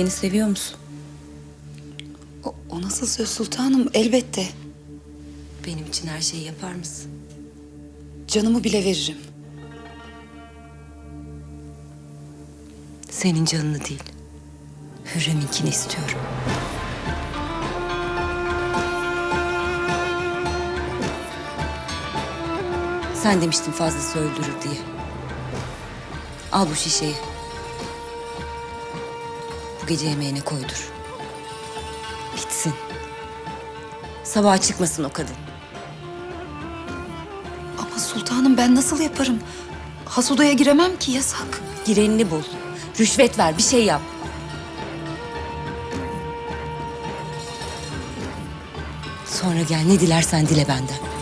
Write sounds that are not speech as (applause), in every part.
Beni seviyor musun? O, o nasıl söz sultanım? Elbette. Benim için her şeyi yapar mısın? Canımı bile veririm. Senin canını değil. Hürrem'inkini istiyorum. Sen demiştin fazlası öldürür diye. Al bu şişeyi. Gece yemeğine koydur. Bitsin. Sabaha çıkmasın o kadın. Ama sultanım ben nasıl yaparım? Has odaya giremem ki yasak. Girenini bul. Rüşvet ver, bir şey yap. Sonra gel ne dilersen dile benden.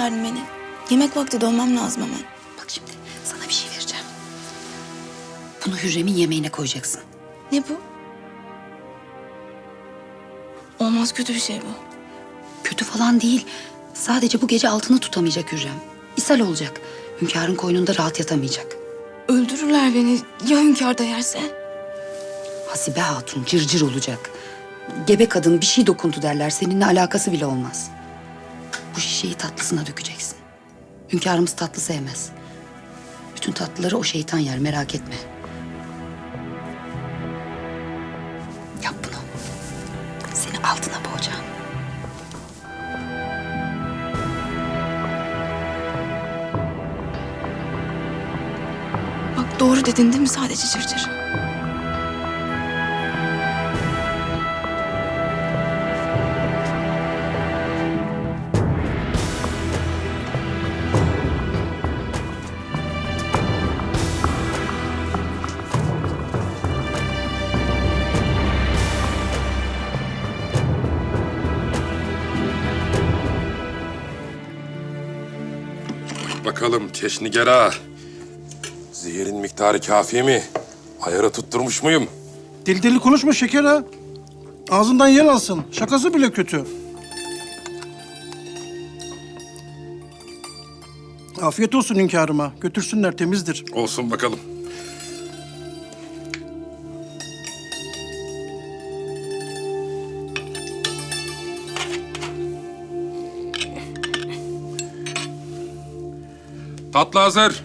Çağırdın beni? Yemek vakti dönmem lazım hemen. Bak şimdi sana bir şey vereceğim. Bunu Hürrem'in yemeğine koyacaksın. Ne bu? Olmaz kötü bir şey bu. Kötü falan değil. Sadece bu gece altını tutamayacak Hürrem. İshal olacak. Hünkârın koynunda rahat yatamayacak. Öldürürler beni. Ya hünkâr da yerse? Hasibe Hatun cırcır olacak. Gebe kadın bir şey dokundu derler. Seninle alakası bile olmaz. Bu şişeyi tatlısına dökeceksin. Hünkârımız tatlı sevmez. Bütün tatlıları o şeytan yer merak etme. Yap bunu. Seni altına boğacağım. Bak doğru dedin değil mi? Sadece cırcır. Bakalım Çeşnigera. Zehirin miktarı kafi mi? Ayarı tutturmuş muyum? Deli deli konuşma şeker ha. Ağzından yel alsın. Şakası bile kötü. Afiyet olsun hünkârıma. Götürsünler temizdir. Olsun bakalım. Tatlı hazır.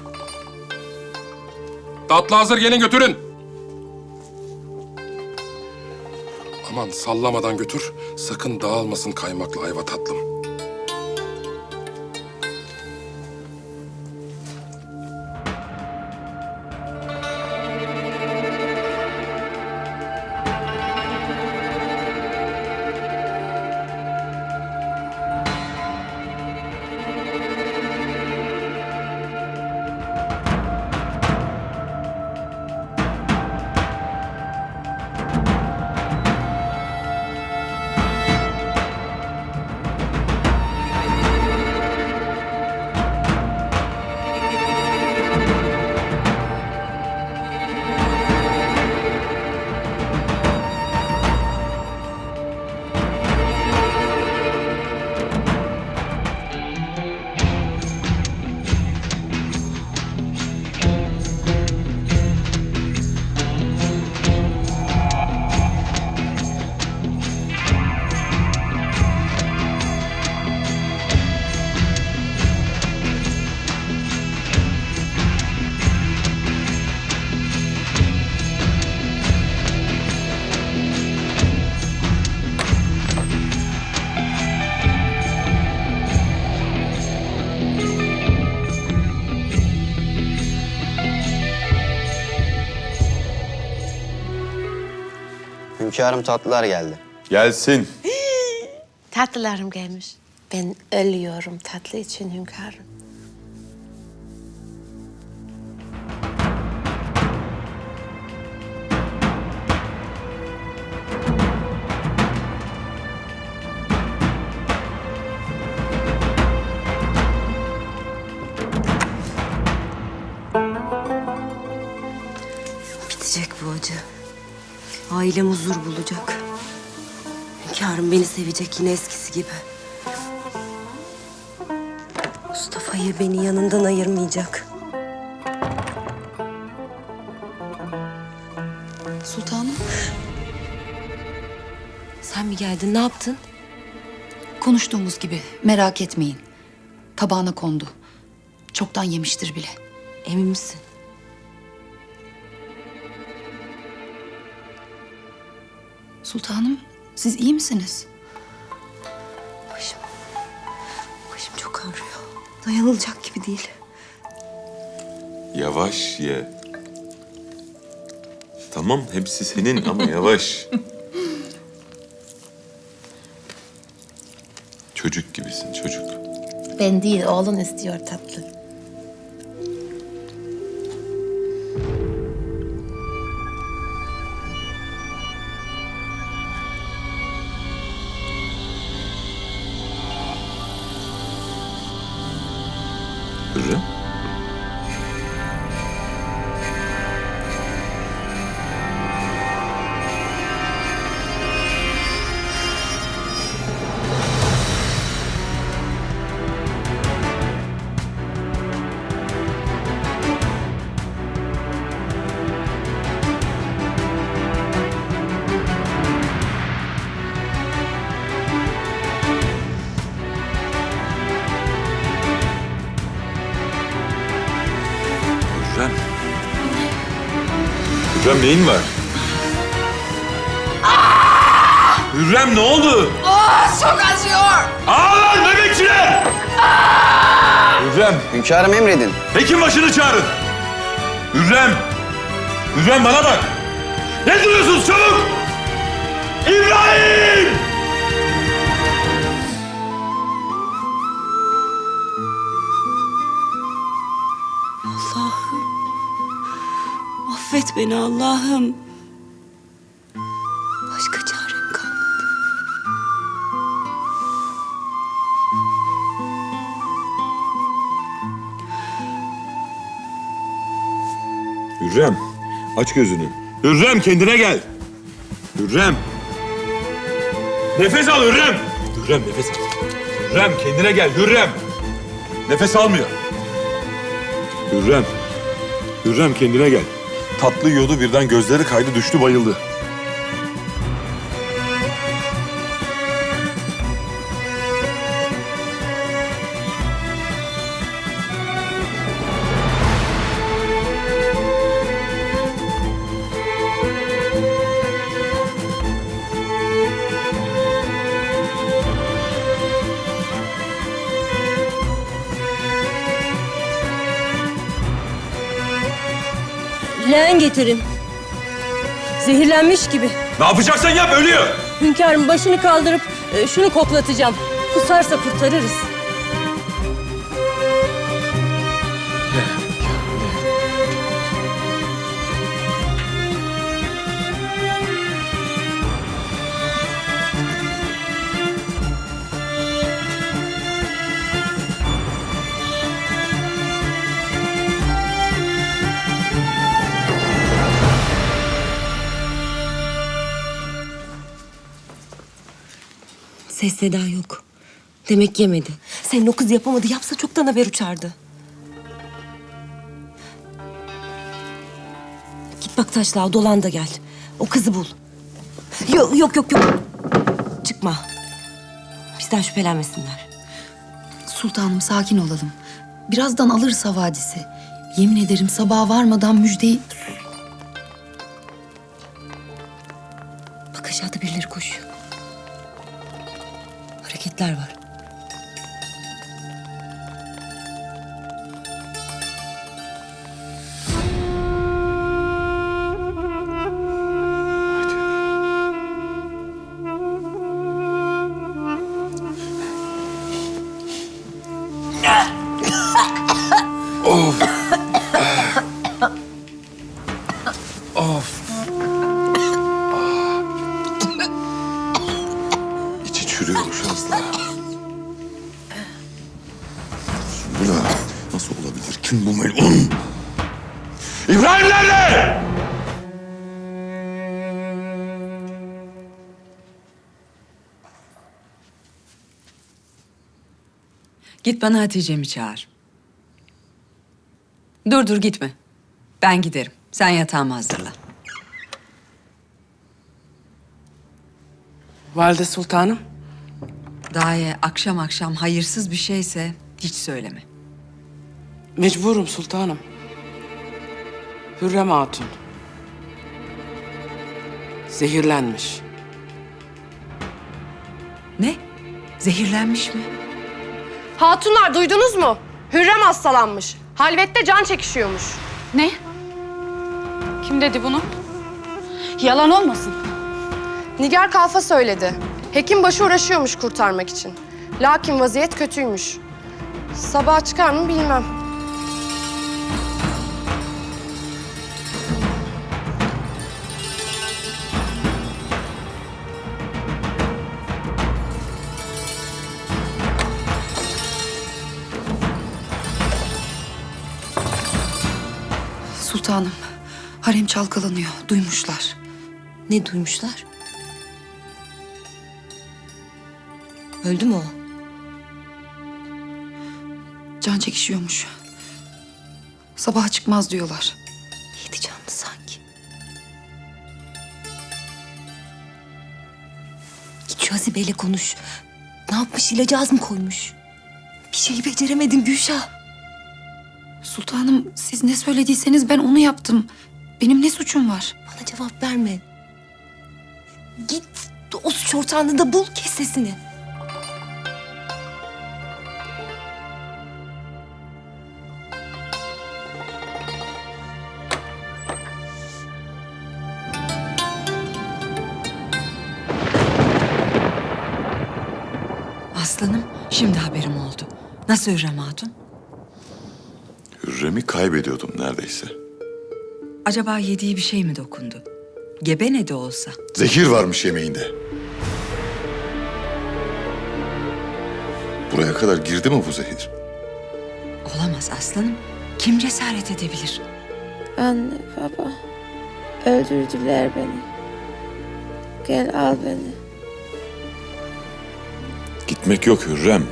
Tatlı hazır gelin götürün. Aman sallamadan götür. Sakın dağılmasın kaymaklı ayva tatlım. Hünkârım tatlılar geldi. Gelsin. (gasps) Tatlılarım gelmiş. Ben ölüyorum tatlı için hünkârım. Ailem huzur bulacak. Hünkârım beni sevecek yine eskisi gibi. Mustafa'yı beni yanından ayırmayacak. Sultanım, Sen mi geldin? Ne yaptın? konuştuğumuz gibi merak etmeyin. Tabağına kondu. Çoktan yemiştir bile. Emin misin? Sultanım, siz iyi misiniz? Başım. Başım çok ağrıyor. Dayanılacak gibi değil. Yavaş ye. Tamam hepsi senin ama (laughs) yavaş. çocuk gibisin çocuk. Ben değil oğlun istiyor tatlı. Hürrem neyin var? Hürrem ne oldu? çok acıyor. Ağlar nöbetçiler! Hürrem, Hünkârım emredin. hekim başını çağırın. Hürrem, Hürrem bana bak. Ne duruyorsunuz çabuk? Affet beni Allah'ım. Başka çarem kalmadı. Hürrem, aç gözünü. Hürrem kendine gel. Hürrem. Nefes al Hürrem. Hürrem nefes al. Hürrem kendine gel Hürrem. Nefes almıyor. Hürrem. Hürrem kendine gel. Tatlı yiyordu birden gözleri kaydı düştü bayıldı. Leğen getirin. Zehirlenmiş gibi. Ne yapacaksan yap ölüyor. Hünkârım başını kaldırıp e, şunu koklatacağım. Kusarsa kurtarırız. Ses seda yok. Demek yemedi. Senin o kız yapamadı. Yapsa çoktan haber uçardı. Git bak taşlığa dolan da gel. O kızı bul. Yok yok yok yok. Çıkma. Bizden şüphelenmesinler. Sultanım sakin olalım. Birazdan alırız havadisi. Yemin ederim sabaha varmadan müjdeyi... İbrahim nerede? Git bana Hatice'mi çağır. Dur dur gitme. Ben giderim. Sen yatağımı hazırla. Valide Sultanım. Daye akşam akşam hayırsız bir şeyse hiç söyleme. Mecburum sultanım. Hürrem Hatun. Zehirlenmiş. Ne? Zehirlenmiş mi? Hatunlar duydunuz mu? Hürrem hastalanmış. Halvette can çekişiyormuş. Ne? Kim dedi bunu? Yalan olmasın. Nigar Kalfa söyledi. Hekim başı uğraşıyormuş kurtarmak için. Lakin vaziyet kötüymüş. Sabah çıkar mı bilmem. Çalkalanıyor. Duymuşlar. Ne duymuşlar? Öldü mü o? Can çekişiyormuş. Sabaha çıkmaz diyorlar. Yedi canlı sanki. Git şu Hasibe'yle konuş. Ne yapmış ilacı az mı koymuş? Bir şeyi beceremedin Gülşah. Sultanım siz ne söylediyseniz ben onu yaptım. Benim ne suçum var? Bana cevap verme. Git o suç ortağını da bul kes sesini. Aslanım şimdi haberim oldu. Nasıl Hürrem Hatun? Hürrem'i kaybediyordum neredeyse. Acaba yediği bir şey mi dokundu? Gebe ne de olsa. Zehir varmış yemeğinde. Buraya kadar girdi mi bu zehir? Olamaz aslanım. Kim cesaret edebilir? Anne, baba. Öldürdüler beni. Gel al beni. Gitmek yok Hürrem.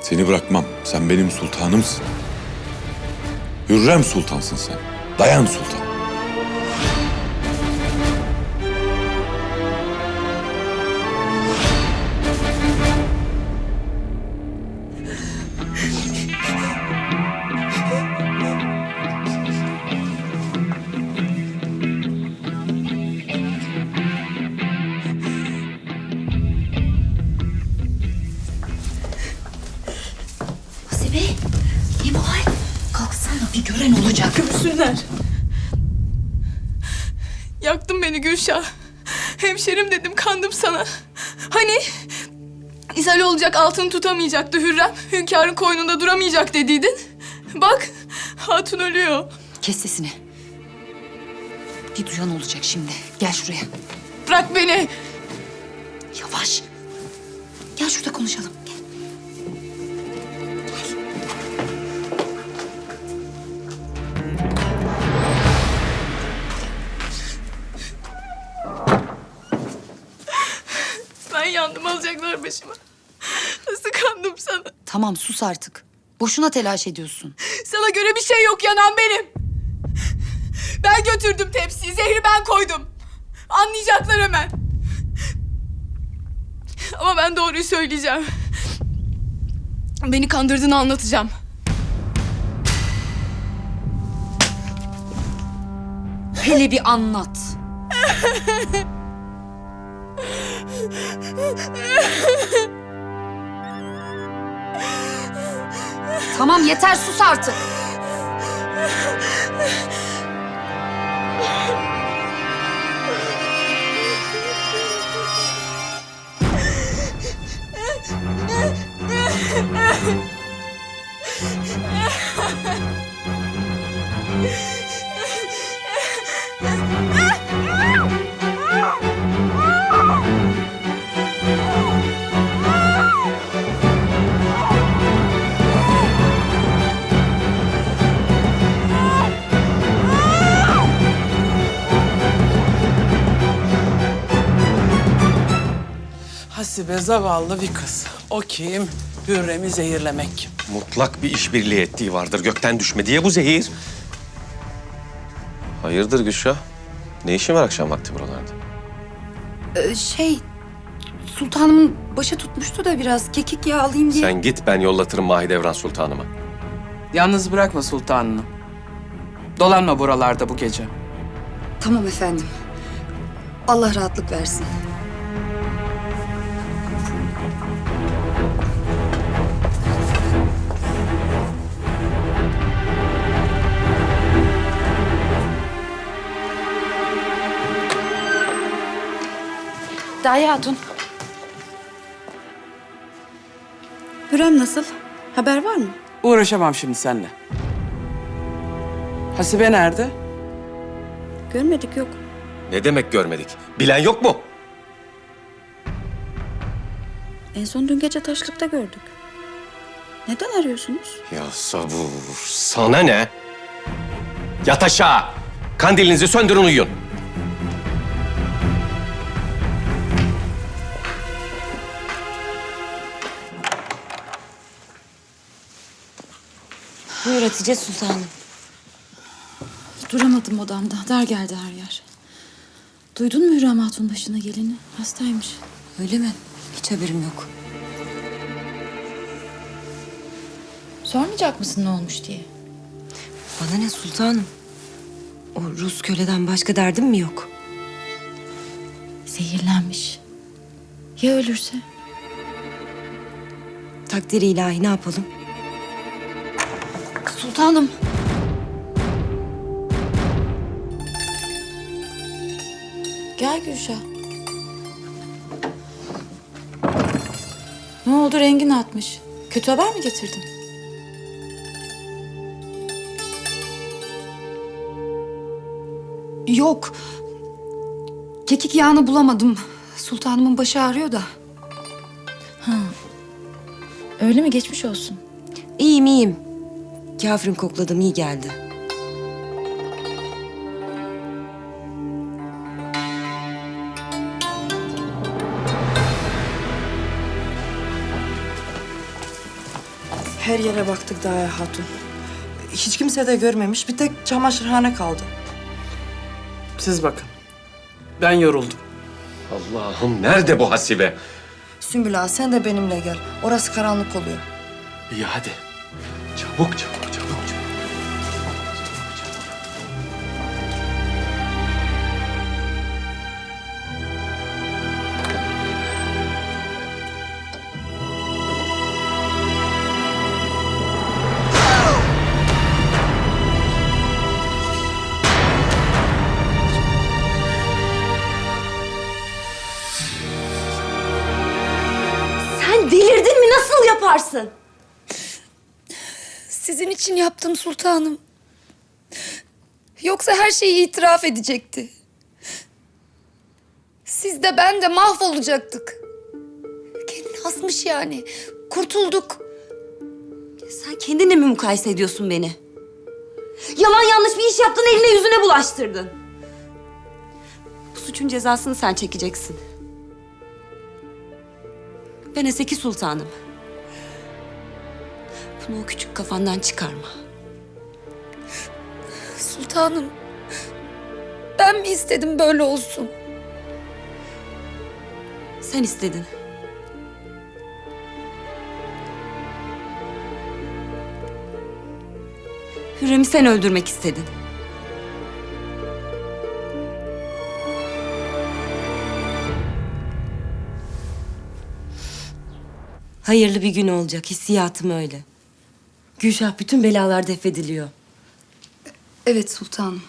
Seni bırakmam. Sen benim sultanımsın. Hürrem sultansın sen. Dayan sultan. İshal olacak altını tutamayacaktı Hürrem. Hünkârın koynunda duramayacak dediydin. Bak hatun ölüyor. Kes sesini. Bir duyan olacak şimdi. Gel şuraya. Bırak beni. Yavaş. Gel şurada konuşalım. Gel. Tamam sus artık. Boşuna telaş ediyorsun. Sana göre bir şey yok yanan benim. Ben götürdüm tepsiyi. Zehri ben koydum. Anlayacaklar hemen. Ama ben doğruyu söyleyeceğim. Beni kandırdığını anlatacağım. Hele bir anlat. (laughs) tamam yeter sus artık. Zavallı bir kız. O kim? Hürrem'i zehirlemek kim? Mutlak bir işbirliği ettiği vardır. Gökten düşme diye bu zehir. Hayırdır Gülşah? Ne işin var akşam vakti buralarda? Ee, şey, sultanımın başı tutmuştu da biraz kekik yağı alayım diye. Sen git ben yollatırım Mahidevran Sultanıma. Yalnız bırakma sultanını. Dolanma buralarda bu gece. Tamam efendim. Allah rahatlık versin. Dahi Hatun. Hürrem nasıl? Haber var mı? Uğraşamam şimdi seninle. Hasibe nerede? Görmedik yok. Ne demek görmedik? Bilen yok mu? En son dün gece taşlıkta gördük. Neden arıyorsunuz? Ya sabur, sana ne? Yat aşağı. Kandilinizi söndürün uyuyun. Buyur Hatice Sultanım. Duramadım odamda. Dar geldi her yer. Duydun mu Hürrem Hatun başına geleni? Hastaymış. Öyle mi? Hiç haberim yok. Sormayacak mısın ne olmuş diye? Bana ne sultanım? O Rus köleden başka derdim mi yok? Zehirlenmiş. Ya ölürse? Takdiri ilahi ne yapalım? Sultanım. Gel Gülşah. Ne oldu rengin atmış? Kötü haber mi getirdin? Yok. Kekik yağını bulamadım. Sultanımın başı ağrıyor da. Öyle mi geçmiş olsun? İyiyim iyiyim. Kafirim kokladım iyi geldi. Her yere baktık Daya Hatun. Hiç kimse de görmemiş. Bir tek çamaşırhane kaldı. Siz bakın. Ben yoruldum. Allah'ım nerede bu hasibe? Sümbül Ağa sen de benimle gel. Orası karanlık oluyor. İyi hadi. Çabuk çabuk için yaptım sultanım. Yoksa her şeyi itiraf edecekti. Siz de ben de mahvolacaktık. Kendini asmış yani. Kurtulduk. Sen kendinle mi mukayese ediyorsun beni? Yalan yanlış bir iş yaptın, eline yüzüne bulaştırdın. Bu suçun cezasını sen çekeceksin. Ben Eseki Sultanım. Bunu o küçük kafandan çıkarma. Sultanım. Ben mi istedim böyle olsun? Sen istedin. Hürrem'i sen öldürmek istedin. Hayırlı bir gün olacak. Hissiyatım öyle. Gülşah bütün belalar defediliyor. Evet sultanım.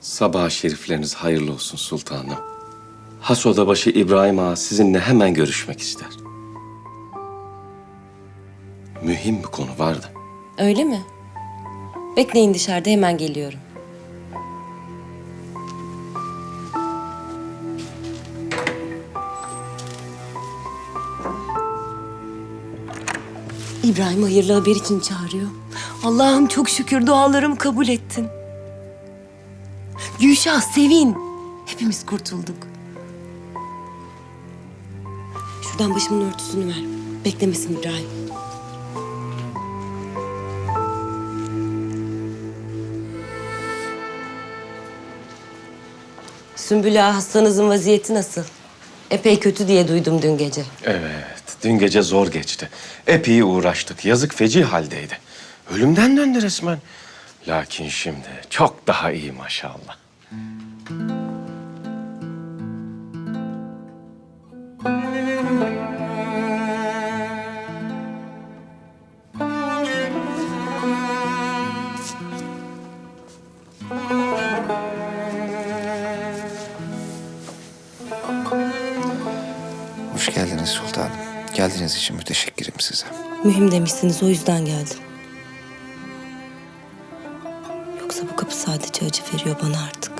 Sabah şerifleriniz hayırlı olsun sultanım. Has odabaşı İbrahim Ağa sizinle hemen görüşmek ister. Mühim bir konu vardı. Öyle mi? Bekleyin dışarıda hemen geliyorum. İbrahim hayırlı haber için çağırıyor. Allah'ım çok şükür dualarımı kabul ettin. Gülşah sevin. Hepimiz kurtulduk. Şuradan başımın örtüsünü ver. Beklemesin İbrahim. Sümbül Ağa hastanızın vaziyeti nasıl? Epey kötü diye duydum dün gece. Evet, dün gece zor geçti. Epey uğraştık. Yazık feci haldeydi. Ölümden döndü resmen. Lakin şimdi çok daha iyi maşallah. Hoş geldiniz sultanım. Geldiğiniz için müteşekkirim size. Mühim demişsiniz o yüzden geldim. Yoksa bu kapı sadece acı veriyor bana artık.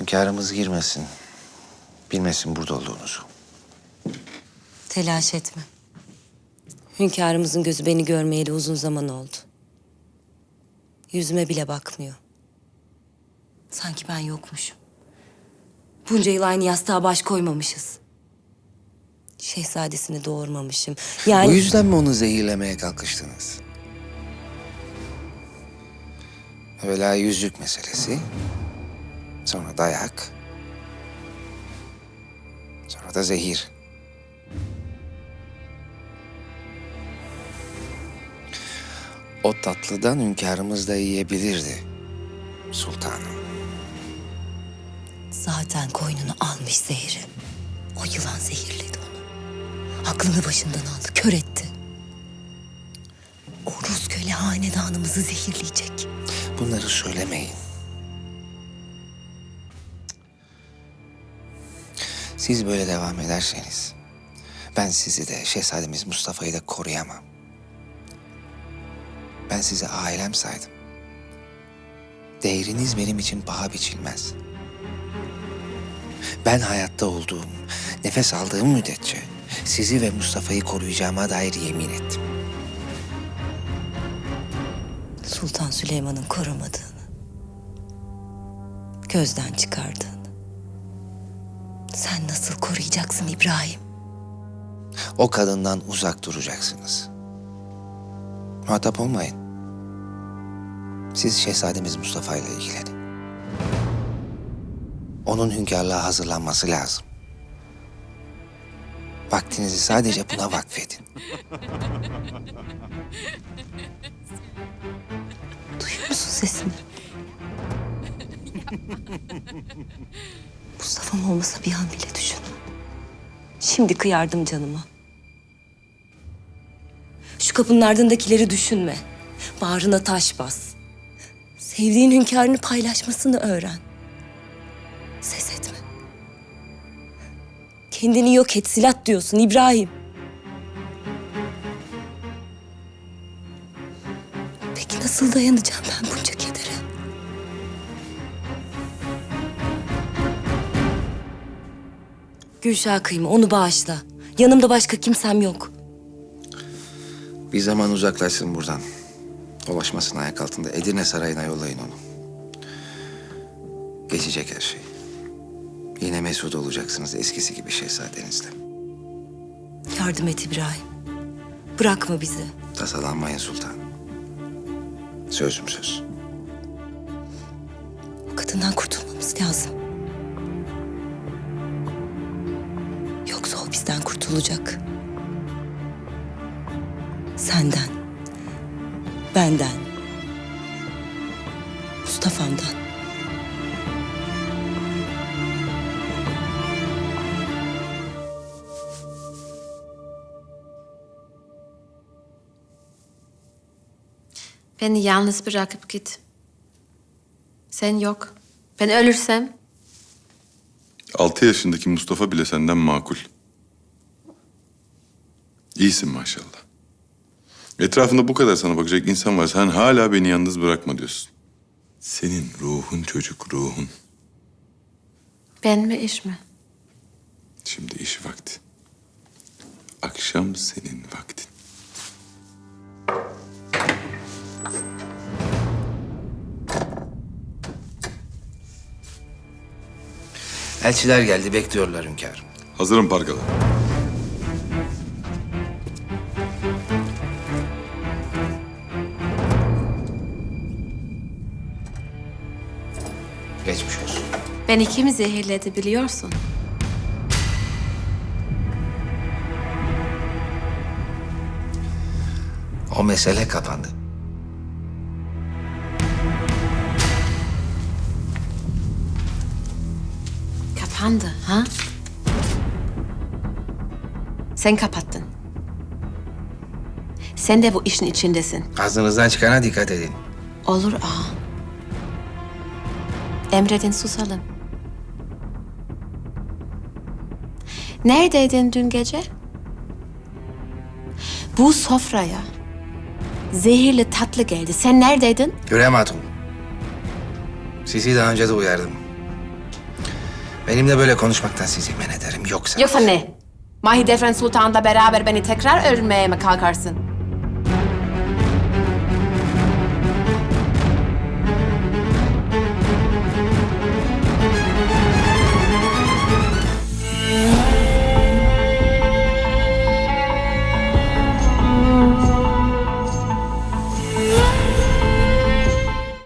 Hünkârımız girmesin. Bilmesin burada olduğunuzu. Telaş etme. Hünkârımızın gözü beni görmeyeli uzun zaman oldu. Yüzüme bile bakmıyor. Sanki ben yokmuşum. Bunca yıl aynı yastığa baş koymamışız. Şehzadesini doğurmamışım. Yani... Bu yüzden mi onu zehirlemeye kalkıştınız? Evvela yüzük meselesi. Sonra dayak. Sonra da zehir. O tatlıdan hünkârımız da yiyebilirdi. Sultanım. Zaten koynunu almış zehri. O yılan zehirledi onu. Aklını başından aldı, kör etti. O Rus köle hanedanımızı zehirleyecek. Bunları söylemeyin. Siz böyle devam ederseniz ben sizi de şehzademiz Mustafa'yı da koruyamam. Ben sizi ailem saydım. Değeriniz benim için paha biçilmez. Ben hayatta olduğum, nefes aldığım müddetçe sizi ve Mustafa'yı koruyacağıma dair yemin ettim. Sultan Süleyman'ın korumadığını, gözden çıkardığını. Sen nasıl koruyacaksın İbrahim? O kadından uzak duracaksınız. Muhatap olmayın. Siz şehzademiz Mustafa ile ilgilenin. Onun hünkârlığa hazırlanması lazım. Vaktinizi sadece buna vakfedin. Duyuyor musun sesini? (laughs) Mustafa'm olmasa bir an bile düşünme. Şimdi kıyardım canıma. Şu kapının ardındakileri düşünme. Bağrına taş bas. Sevdiğin hünkârını paylaşmasını öğren. Ses etme. Kendini yok et, silah diyorsun İbrahim. Peki nasıl dayanacağım ben bunca Gülşah kıyma, onu bağışla. Yanımda başka kimsem yok. Bir zaman uzaklaşsın buradan. Dolaşmasın ayak altında. Edirne Sarayı'na yollayın onu. Geçecek her şey. Yine mesut olacaksınız eskisi gibi şehzadenizle. Yardım et İbrahim. Bırakma bizi. Tasalanmayın sultan. Sözüm söz. O kadından kurtulmamız lazım. Kurtulacak. Senden, Benden. Mustafa'mdan. Beni yalnız bırakıp git. Sen yok. Ben ölürsem Altı yaşındaki Mustafa bile senden makul. İyisin maşallah. Etrafında bu kadar sana bakacak insan var. Sen hala beni yalnız bırakma diyorsun. Senin ruhun çocuk, ruhun. ben mi iş mi? Şimdi iş vakti. Akşam senin vaktin. Elçiler geldi bekliyorlar hünkârım. Hazırım pargalı. Beni kim zehirledi biliyorsun? O mesele kapandı. Kapandı ha? Sen kapattın. Sen de bu işin içindesin. Ağzınızdan çıkana dikkat edin. Olur ağa. Emredin susalım. Neredeydin dün gece? Bu sofraya zehirli tatlı geldi. Sen neredeydin? Hatun. Sizi daha önce de uyardım. Benimle böyle konuşmaktan sizi men ederim. Yoksa... Yoksa ne? Mahidevran Sultan'la beraber beni tekrar öldürmeye mi kalkarsın?